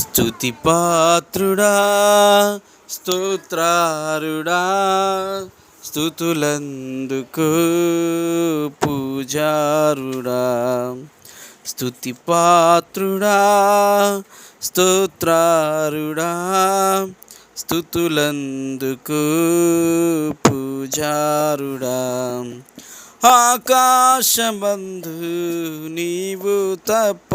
స్థుతి పాత్రుడా స్తోత్రారుడా స్థుతులందుకు పూజారుడా. స్థుతి పాత్రుడా స్తోత్రారుడా స్థుతులందుకు పూజారుడా. ఆకాశమందు నీవు తప్ప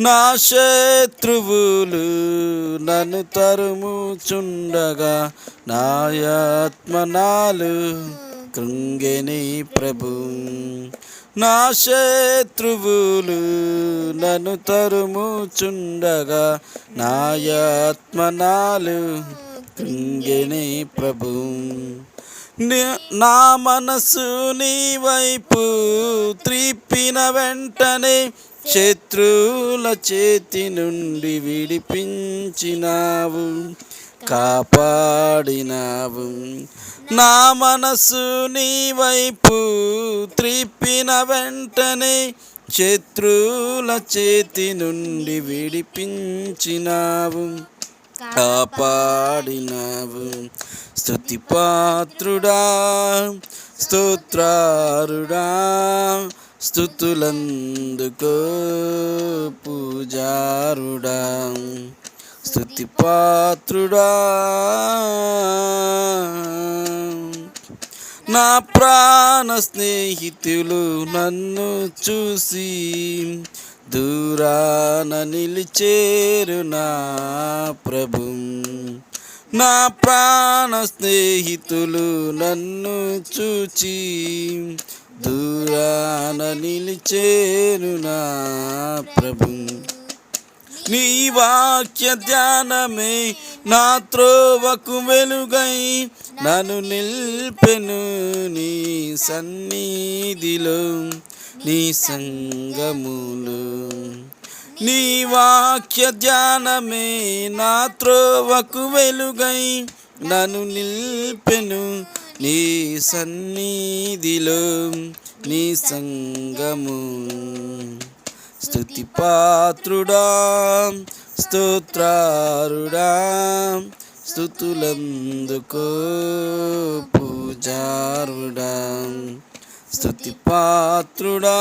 నా శత్రువులు నన్ను తరుముచుండగా నాయాత్మనాలు కృంగిని ప్రభు. నా శత్రువులు నన్ను తరుముచుండగా నాయాత్మనాలు కృంగిని ప్రభు. నా మనసు నీ వైపు త్రిప్పిన వెంటనే శత్రువుల చేతి నుండి విడిపించినావు కాపాడినావు. నా మనసు నీ వైపు త్రిప్పిన వెంటనే శత్రువుల చేతి నుండి విడిపించినావు కాపాడినావు. స్తుతి పాత్రుడా స్తోత్రారుడా స్థుతులందుకో పూజారుడా స్థుతి పాత్రుడా నా ప్రాణ స్నేహితులు నన్ను చూసి దూరాన నిలిచేరు నా ప్రభు. నా ప్రాణ స్నేహితులు నన్ను చూచి దూరాన నిలిచేరు నా ప్రభు. నీ వాక్య ధ్యానమే నా త్రోవకు వెలుగై నన్ను నిల్పెను నీ సన్నిధిలో నీ సంగములు. నీ వాక్య ధ్యానమే నా త్రోవకు వెలుగై నన్ను నిల్పెను నీ సన్నిధిలో నీ సంగము. స్థుతి పాత్రుడా స్తోత్రారుడా స్థుతులందుకో పూజారుడా. స్థుతి పాత్రుడా